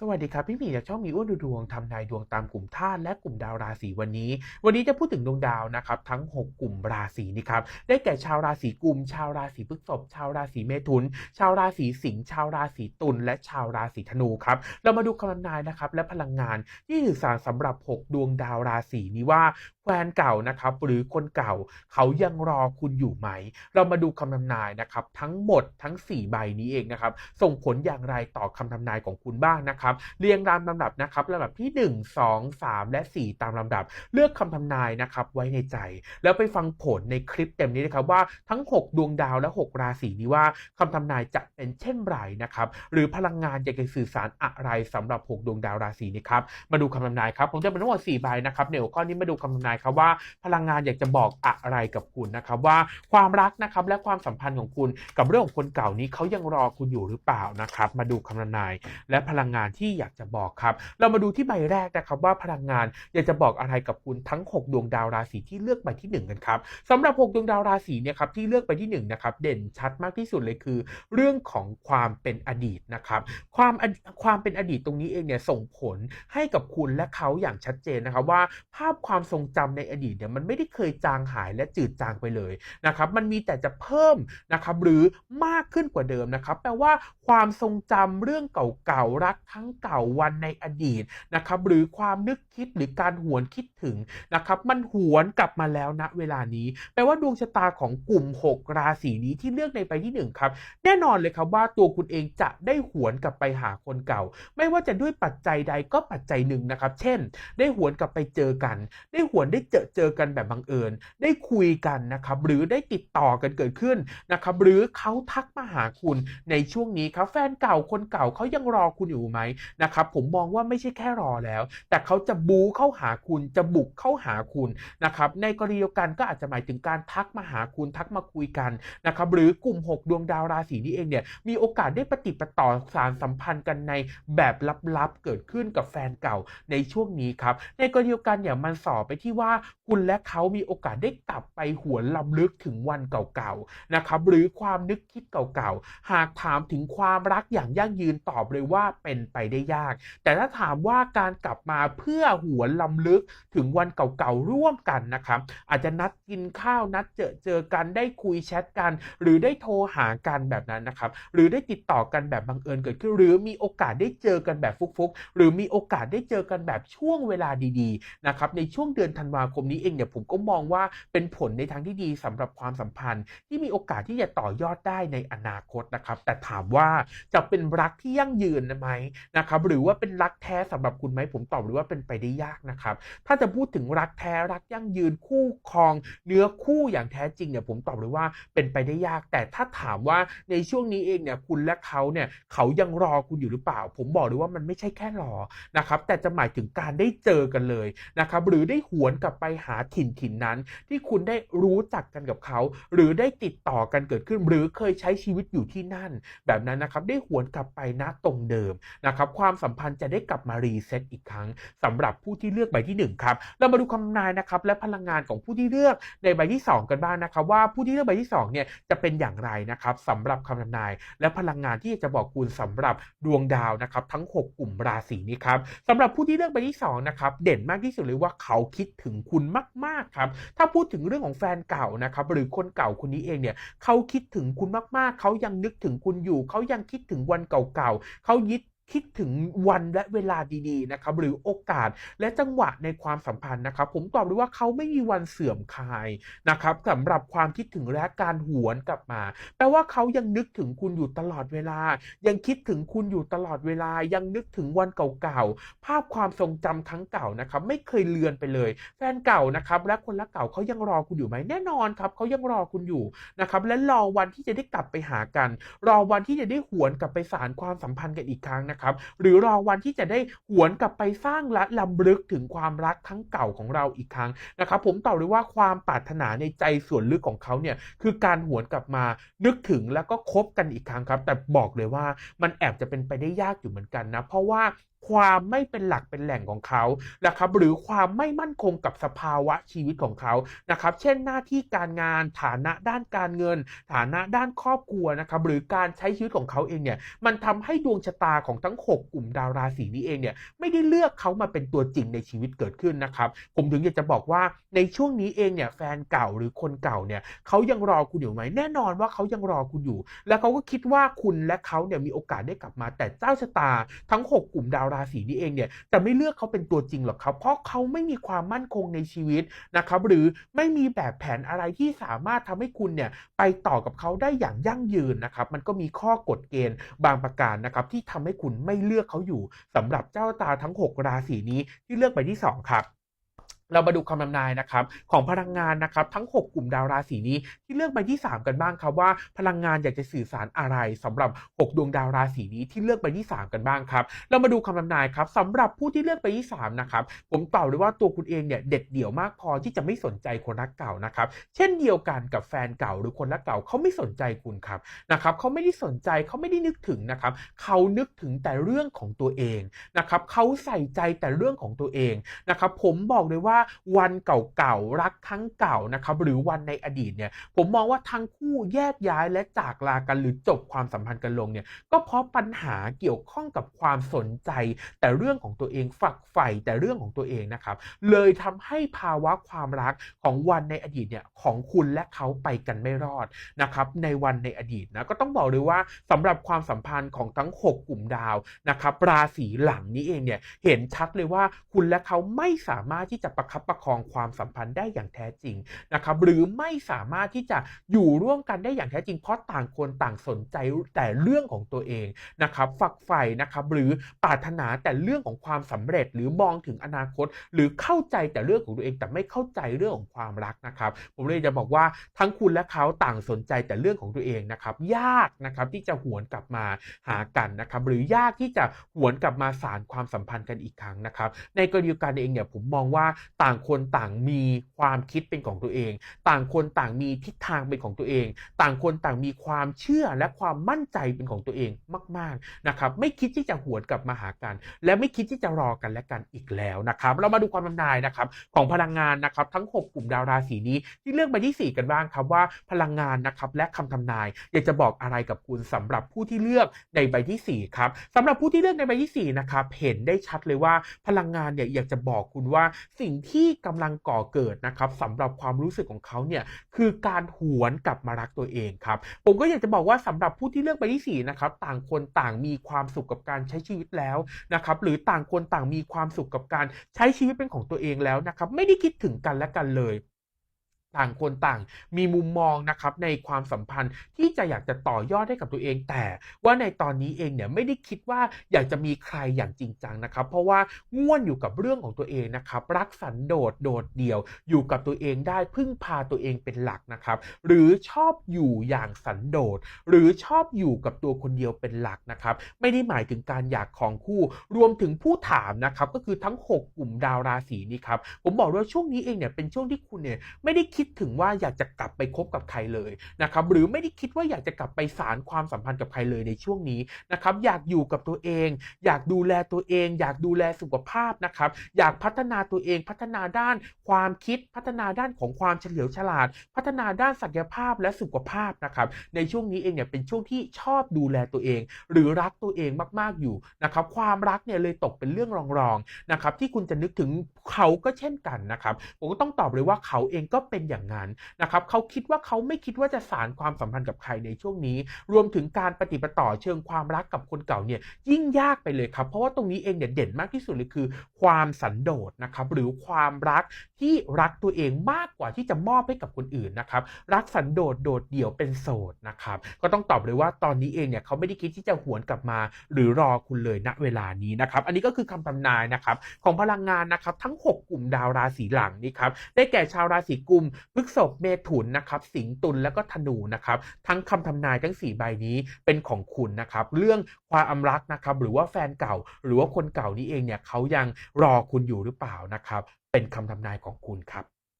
สวัสดีครับ พี่หมีจากช่องมีอ้วนดูดวงทำนายดวงตามกลุ่มธาตุและกลุ่มดาวราศีวันนี้ วันนี้จะพูดถึงดวงดาวนะครับทั้ง 6 กลุ่มราศีนี้ครับได้แก่ชาวราศีกุม ชาวราศีพฤษภชาวราศีเมถุน ชาวราศีสิงห์ชาวราศีตุลและชาวราศีธนูครับเรามาดูคำทำนายนะครับและพลังงานที่สื่อสารสำหรับ 6 ดวงดาวราศีนี้ว่าแฟนเก่านะครับหรือคนเก่าเขายังรอคุณอยู่ไหม เรามาดูคำทำนายนะครับทั้งหมดทั้ง 4 ใบนี้เองนะครับส่งผลอย่างไรต่อคำทำนายของคุณบ้างนะครับเรียงตามลำดับนะครับลำดับที่ 1 2 3 และ 4 ตามลำดับ เลือกคำทำนายนะครับไว้ในใจ แล้วไปฟังผลในคลิปเต็มนี้นะครับว่าทั้ง 6 ดวงดาวและ 6 ราศีนี้ว่าคำทำนายจะเป็นเช่นไรนะครับหรือพลังงานอยากจะสื่อสารอะไรสำหรับ 6 ดวงดาวราศีนี้ครับมาดูคำทำนายครับผมจะเป็นทั้งหมด4ใบนะครับในหัวข้อนี้มาดูคำทำนายครับว่า พลังงานอยากจะบอกอะไรกับคุณนะครับว่าความรักนะครับและความสัมพันธ์ของคุณกับเรื่องของคนเก่านี้เขายังรอคุณอยู่หรือเปล่านะครับมาดูคำทำนายและพลังงานที่อยากจะบอกครับ เรามาดูที่ใบแรกนะครับว่าพลังงานอยากจะบอกอะไรกับคุณทั้ง 6 ดวงดาวราศีที่เลือกใบที่ 1 กันครับสำหรับ 6 ดวงดาวราศีเนี่ยครับที่เลือกใบที่1นะครับเด่นชัดมากที่สุดเลยคือ เรื่องของความเป็นอดีตนะครับความอดีความเป็นอดีตตรงนี้เองเนี่ยส่งผลให้กับคุณและเขาอย่างชัดเจนนะครับว่าภาพความทรงจำในอดีตเนี่ยมันไม่ได้เคยจางหายและจืดจางไปเลยนะครับมันมีแต่จะเพิ่มนะครับหรือมากขึ้นกว่าเดิมนะครับแปลว่าความทรงจำเรื่องเก่าๆรักทั้งเก่าวันในอดีตนะครับหรือความนึกคิดหรือการหวนคิดถึงนะครับมันหวนกลับมาแล้วณเวลานี้แปลว่าดวงชะตาของกลุ่ม 6 ราศีนี้ที่เลือกในใบที่ 1 ครับ แน่นอนเลยครับว่าตัวคุณเองจะได้หวนกลับไปหาคนเก่า ไม่ว่าจะด้วยปัจจัยใดก็ปัจจัยหนึ่งนะครับ เช่น ได้หวนกลับไปเจอกัน ได้หวนได้เจอเจอกันแบบบังเอิญ ได้คุยกันนะครับหรือได้ติดต่อกันเกิดขึ้นนะครับหรือเขาทักมาหาคุณในช่วงนี้ครับแฟนเก่าคนเก่าเขายังรอคุณอยู่ไหมนะครับผมมองว่าไม่ใช่แค่รอแล้ว แต่เขาจะบูเข้าหาคุณจะบุกเข้าหาคุณนะครับในกรณีเดียวกันก็อาจจะหมายถึงการทักมาหาคุณทักมาคุยกันนะครับหรือกลุ่ม 6 ดวงดาวราศีนี้เองเนี่ยมีโอกาสได้ปฏิปต่อสารสัมพันธ์กันในแบบลับๆเกิดขึ้นกับแฟนเก่าในช่วงนี้ครับในกรณีเดียวกันเนี่ยมันสอบไปที่ว่าคุณและเขามีโอกาสได้กลับไปหวนลำลึกถึงวันเก่าๆนะครับหรือความนึกคิดเก่าๆหากถามถึงความรักอย่างยั่งยืนตอบเลยว่าเป็นไปได้ยาก แต่ถ้าถามว่าการกลับมาเพื่อหวนลำลึกถึงวันเก่าๆร่วมกันนะครับ อาจจะนัดกินข้าวนัดเจอเจอกันได้คุยแชทกัน หรือได้โทรหากันแบบนั้นนะครับ หรือได้ติดต่อกันแบบบังเอิญเกิดขึ้น หรือมีโอกาสได้เจอกันแบบฟุกๆ หรือมีโอกาสได้เจอกันแบบช่วงเวลาดีๆนะครับในช่วงเดือนธันวาคมนี้เองเนี่ยผมก็มองว่าเป็นผลในทางที่ดีสำหรับความสัมพันธ์ ที่มีโอกาสที่จะต่อยอดได้ในอนาคตนะครับ แต่ถามว่าจะเป็นรักที่ยั่งยืนไหมนะครับหรือว่าเป็นรักแท้สำหรับคุณไหมผมตอบเลยว่าเป็นไปได้ยากนะครับ ถ้าจะพูดถึงรักแท้รักยั่งยืนคู่ครอง เนื้อคู่อย่างแท้จริงเนี่ยผมตอบเลยว่าเป็นไปได้ยาก แต่ถ้าถามว่าในช่วงนี้เองเนี่ยคุณและเขาเนี่ยเขายังรอคุณอยู่หรือเปล่า ผมบอกเลยว่ามันไม่ใช่แค่รอนะครับแต่จะหมายถึงการได้เจอกันเลยนะครับหรือได้หวนกลับไปหาถิ่นถิ่นนั้น ที่คุณได้รู้จักกันกับเขา หรือได้ติดต่อกันเกิดขึ้น หรือเคยใช้ชีวิตอยู่ที่นั่น แบบนั้นนะครับได้หวนกลับไปณตรงเดิมนะครับความสัมพันธ์จะได้กลับมารีเซ็ตอีกครั้งสำหรับผู้ที่เลือกใบที่1ครับเรามาดูคำนายนะครับและพลังงานของผู้ที่เลือกในใบที่ 2 กันบ้างนะครับ ว่าผู้ที่เลือกใบที่2เนี่ยจะเป็นอย่างไรนะครับสำหรับคำทำนาย และพลังงานที่จะบอกคุณสำหรับดวงดาวนะครับทั้ง 6 กลุ่มราศีนี้ครับสำหรับผู้ที่เลือกใบที่2นะครับเด่นมากที่สุดเลยว่าเขาคิดถึงคุณมากๆครับถ้าพูดถึงเรื่องของแฟนเก่านะครับหรือคนเก่าคนนี้เองเนี่ยเขาคิดถึงคุณมากๆ เขายังนึกถึงคุณอยู่ เขายังคิดถึงวันเก่าๆเขายึด คิดถึงวันและเวลาดีๆนะครับหรือโอกาสและจังหวะในความสัมพันธ์นะครับ ผมตอบเลยว่าเขาไม่มีวันเสื่อมคลายนะครับสำหรับความคิดถึงและการหวนกลับมาแปลว่าเขายังนึกถึงคุณอยู่ตลอดเวลา ยังคิดถึงคุณอยู่ตลอดเวลา ยังนึกถึงวันเก่าๆภาพความทรงจำครั้งเก่านะครับ ไม่เคยเลือนไปเลย แฟนเก่านะครับ และคนรักเก่าเขายังรอคุณอยู่ไหมแน่นอนครับเขายังรอคุณอยู่นะครับและรอวันที่จะได้กลับไปหากัน รอวันที่จะได้หวนกลับไปสารความสัมพันธ์กันอีกครั้งนะครับ หรือรอวันที่จะได้หวนกลับไปสร้างและลำลึกถึงความรักทั้งเก่าของเราอีกครั้งนะครับ ผมตอบเลยว่าความปรารถนาในใจส่วนลึกของเขาเนี่ยคือการหวนกลับมานึกถึงแล้วก็คบกันอีกครั้งครับ แต่บอกเลยว่ามันแอบจะเป็นไปได้ยากอยู่เหมือนกันนะ เพราะว่าความไม่เป็นหลักเป็นแหล่งของเขานะครับ หรือความไม่มั่นคงกับสภาวะชีวิตของเขานะครับ เช่นหน้าที่การงานฐานะด้านการเงิน ฐานะด้านครอบครัวนะครับ หรือการใช้ชีวิตของเขาเองเนี่ย มันทำให้ดวงชะตาของทั้ง 6 กลุ่มดาวราศีนี้เองเนี่ย ไม่ได้เลือกเขามาเป็นตัวจริงในชีวิตเกิดขึ้นนะครับ ผมถึงอยากจะบอกว่าในช่วงนี้เองเนี่ยแฟนเก่าหรือคนเก่าเนี่ยเขายังรอคุณอยู่ไหมแน่นอนว่าเขายังรอคุณอยู่ แล้วเขาก็คิดว่าคุณและเขาเนี่ยมีโอกาสได้กลับมา แต่เจ้าชะตาทั้ง 6 กลุ่มดาวราศีนี้เองเนี่ยจะไม่เลือกเขาเป็นตัวจริงหรอกครับ เพราะเขาไม่มีความมั่นคงในชีวิตนะครับ หรือไม่มีแบบแผนอะไรที่สามารถทำให้คุณเนี่ยไปต่อกับเขาได้อย่างยั่งยืนนะครับ มันก็มีข้อกฎเกณฑ์บางประการนะครับที่ทำให้คุณไม่เลือกเขาอยู่สำหรับเจ้าตาทั้ง 6 ราศีนี้ที่เลือกไปที่ 2 ครับ เรามาดูคำทำนายนะครับของพลังงานนะครับทั้ง 6 กลุ่มดาวราศีนี้ที่เลือกใบที่ 3 กันบ้างครับว่า พลังงานอยากจะสื่อสารอะไรสำหรับ 6 ดวงดาวราศีนี้ที่เลือกใบที่ 3 กันบ้างครับเรามาดูคำทำนายครับสำหรับผู้ที่เลือกใบที่3นะครับผมตอบเลยว่าตัวคุณเองเนี่ยเด็ดเดี่ยวมากพอที่จะไม่สนใจคนรักเก่านะครับเช่นเดียวกันกับแฟนเก่าหรือคนรักเก่าเขาไม่สนใจคุณครับนะครับเขาไม่ได้สนใจเขาไม่ได้นึกถึงนะครับเขานึกถึงแต่เรื่องของตัวเองนะครับเขาใส่ใจแต่เรื่องของตัวเองนะครับผมบอกเลยว่าวันเก่าๆรักครั้งเก่านะครับหรือวันในอดีตเนี่ยผมมองว่าทั้งคู่แยกย้ายและจากลากันหรือจบความสัมพันธ์กันลงเนี่ยก็เพราะปัญหาเกี่ยวข้องกับความสนใจ แต่เรื่องของตัวเองฝักใฝ่แต่เรื่องของตัวเองนะครับเลยทำให้ภาวะความรักของวันในอดีตเนี่ยของคุณและเขาไปกันไม่รอดนะครับในวันในอดีตนะก็ต้องบอกเลยว่าสำหรับความสัมพันธ์ของทั้ง 6 กลุ่มดาวนะครับราศีหลังนี้เองเนี่ยเห็นชัดเลยว่าคุณและเขาไม่สามารถที่จะประคับประคองความสัมพันธ์ได้อย่างแท้จริงนะครับหรือไม่สามารถที่จะอยู่ร่วมกันได้อย่างแท้จริงเพราะต่างคนต่างสนใจแต่เรื่องของตัวเองนะครับฝักใฝ่นะครับหรือปรารถนาแต่เรื่องของความสำเร็จ หรือมองถึงอนาคต หรือเข้าใจแต่เรื่องของตัวเองแต่ไม่เข้าใจเรื่องของความรักนะครับ ผมเลยจะบอกว่าทั้งคุณและเขาต่างสนใจแต่เรื่องของตัวเองนะครับ ยากนะครับที่จะหวนกลับมาหากันนะครับ หรือยากที่จะหวนกลับมาสารความสัมพันธ์กันอีกครั้งนะครับ ในกรณีการเองเนี่ยผมมองว่าต่างคนต่างมีความคิดเป็นของตัวเอง ต่างคนต่างมีทิศทางเป็นของตัวเอง ต่างคนต่างมีความเชื่อและความมั่นใจเป็นของตัวเองมากๆนะครับไม่คิดที่จะหวนกลับมาหากัน และไม่คิดที่จะรอกันและกันอีกแล้วนะครับ เรามาดูความทำนายนะครับของพลังงานนะครับทั้ง 6 กลุ่มดาวราศีนี้ที่เลือกใบที่ 4 กันบ้างครับว่าพลังงานนะครับและคำทำนายอยากจะบอกอะไรกับคุณสำหรับผู้ที่เลือกในใบที่ 4 ครับสำหรับผู้ที่เลือกในใบที่ 4 นะครับเห็นได้ชัดเลยว่าพลังงานเนี่ยอยากจะบอกคุณว่าสิ่งที่กำลังก่อเกิดนะครับสำหรับความรู้สึกของเขาเนี่ยคือการหวนกลับมารักตัวเองครับผมก็อยากจะบอกว่าสำหรับผู้ที่เลือกไปที่4นะครับต่างคนต่างมีความสุขกับการใช้ชีวิตแล้วนะครับหรือต่างคนต่างมีความสุขกับการใช้ชีวิตเป็นของตัวเองแล้วนะครับไม่ได้คิดถึงกันและกันเลย ต่างคนต่าง มีมุมมองนะครับในความสัมพันธ์ที่จะอยากจะต่อยอดให้กับตัวเอง แต่ว่าในตอนนี้เองเนี่ยไม่ได้คิดว่าอยากจะมีใครอย่างจริงจังนะครับ เพราะว่าง่วนอยู่กับเรื่องของตัวเองนะครับ รักสันโดษโดดเดี่ยว อยู่กับตัวเองได้พึ่งพาตัวเองเป็นหลักนะครับ หรือชอบอยู่อย่างสันโดษหรือชอบอยู่กับตัวคนเดียวเป็นหลักนะครับ ไม่ได้หมายถึงการอยากของคู่ รวมถึงผู้ถามนะครับก็คือทั้ง 6 กลุ่มดาวราศีนี้ครับผมบอกว่าช่วงนี้เองเนี่ยเป็นช่วงที่คุณเนี่ยไม่ได้คิดดถึงว่าอยากจะกลับไปคบกับใครเลยนะครับหรือไม่ได้คิดว่าอยากจะกลับไปสารความสัมพันธ์กับใครเลยในช่วงนี้นะครับอยากอยู่กับตัวเอง อยากดูแลตัวเอง อยากดูแลสุขภาพนะครับอยากพัฒนาตัวเองพัฒนาด้านความคิดพัฒนาด้านของความเฉลียวฉลาด พัฒนาด้านศักยภาพและสุขภาพนะครับในช่วงนี้เองเนี่ยเป็นช่วงที่ชอบดูแลตัวเอง หรือรักตัวเองมากๆอยู่นะครับความรักเนี่ยเลยตกเป็นเรื่องรองๆนะครับที่คุณจะนึกถึงเขาก็เช่นกันนะครับผมก็ต้องตอบเลยว่าเขาเองก็เป็นอย่างนั้นนะครับเขาคิดว่าเขาไม่คิดว่าจะสารความสัมพันธ์กับใครในช่วงนี้ รวมถึงการปฏิปต่อเชิงความรักกับคนเก่าเนี่ยยิ่งยากไปเลยครับเพราะว่าตรงนี้เองเนี่ยเด่นมากที่สุดเลยคือ ความสันโดษนะครับหรือความรักที่รักตัวเองมากกว่าที่จะมอบให้กับคนอื่นนะครับรักสันโดษโดดเดี่ยวเป็นโสดนะครับก็ต้องตอบเลยว่าตอนนี้เองเนี่ยเขาไม่ได้คิดที่จะหวนกลับมา หรือรอคุณเลยณเวลานี้นะครับอันนี้ก็คือคำทำนายนะครับของพลังงานนะครับทั้ง 6 กลุ่มดาวราศีหลังนี้ครับได้แก่ชาวราศีกุมพฤษภเมถุนนะครับสิงตุลแล้วก็ธนูนะครับทั้งคำทำนายทั้ง 4 ใบนี้เป็นของคุณนะครับ เรื่องความรักนะครับหรือว่าแฟนเก่า หรือว่าคนเก่านี้เองเนี่ยเขายังรอคุณอยู่หรือเปล่านะครับ เป็นคำทำนายของคุณครับ